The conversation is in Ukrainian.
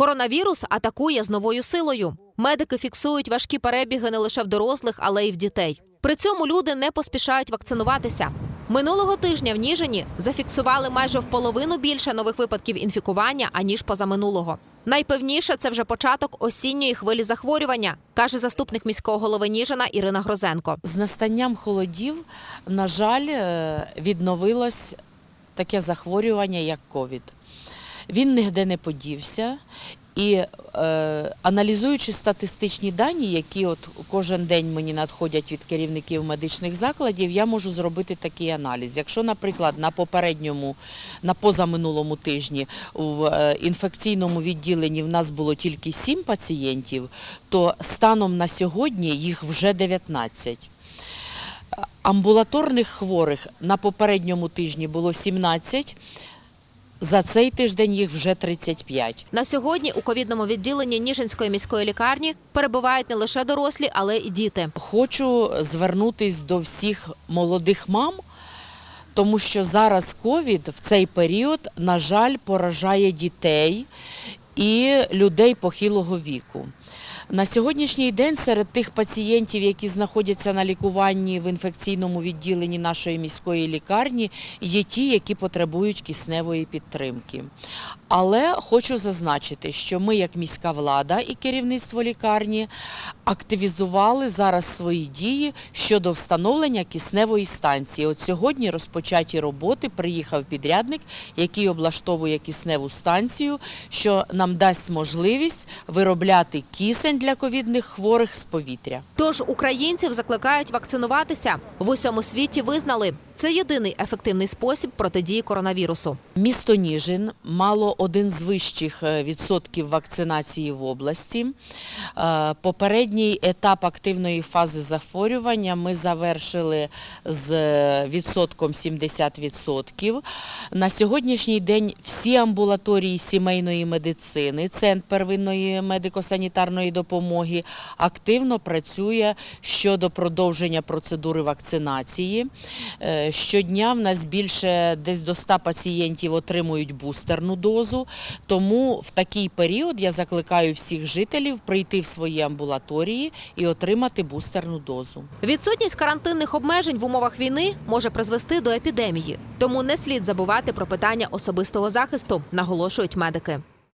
Коронавірус атакує з новою силою. Медики фіксують важкі перебіги не лише в дорослих, але й в дітей. При цьому люди не поспішають вакцинуватися. Минулого тижня в Ніжині зафіксували майже в половину більше нових випадків інфікування аніж позаминулого. Найпевніше це вже початок осінньої хвилі захворювання, каже заступник міського голови Ніжина Ірина Грозенко. З настанням холодів, на жаль, е, відновилось таке захворювання, як ковід. Він нігде не подівся. І е, аналізуючи статистичні дані, які от кожен день мені надходять від керівників медичних закладів, я можу зробити такий аналіз. Якщо, наприклад, на попередньому, на позаминулому тижні в е, інфекційному відділенні в нас було тільки 7 пацієнтів, то станом на сьогодні їх вже 19. Амбулаторних хворих на попередньому тижні було 17, за цей тиждень їх вже 35. На сьогодні у ковідному відділенні Ніжинської міської лікарні перебувають не лише дорослі, але й діти. Хочу звернутись до всіх молодих мам, тому що зараз ковід в цей період, на жаль, поражає дітей і людей похилого віку. На сьогоднішній день серед тих пацієнтів, які знаходяться на лікуванні в інфекційному відділенні нашої міської лікарні, є ті, які потребують кисневої підтримки. Але хочу зазначити, що ми, як міська влада і керівництво лікарні, активізували зараз свої дії щодо встановлення кисневої станції. От сьогодні розпочаті роботи. Приїхав підрядник, який облаштовує кисневу станцію, що нам дасть можливість виробляти кисень для ковідних хворих з повітря. Тож українців закликають вакцинуватися. В усьому світі визнали це єдиний ефективний спосіб протидії коронавірусу. Місто Ніжин мало один з вищих е, відсотків вакцинації в області. Е, Попередній етап активної фази захворювання ми завершили з е, відсотком 70%. На сьогоднішній день всі амбулаторії сімейної медицини, Центр первинної медико-санітарної допомоги активно працює щодо продовження процедури вакцинації. Щодня в нас більше десь до 100 пацієнтів отримують бустерну дозу. Тому в такий період я закликаю всіх жителів прийти в свої амбулаторії і отримати бустерну дозу. Відсутність карантинних обмежень в умовах війни може призвести до епідемії. Тому не слід забувати про питання особистого захисту, наголошують медики.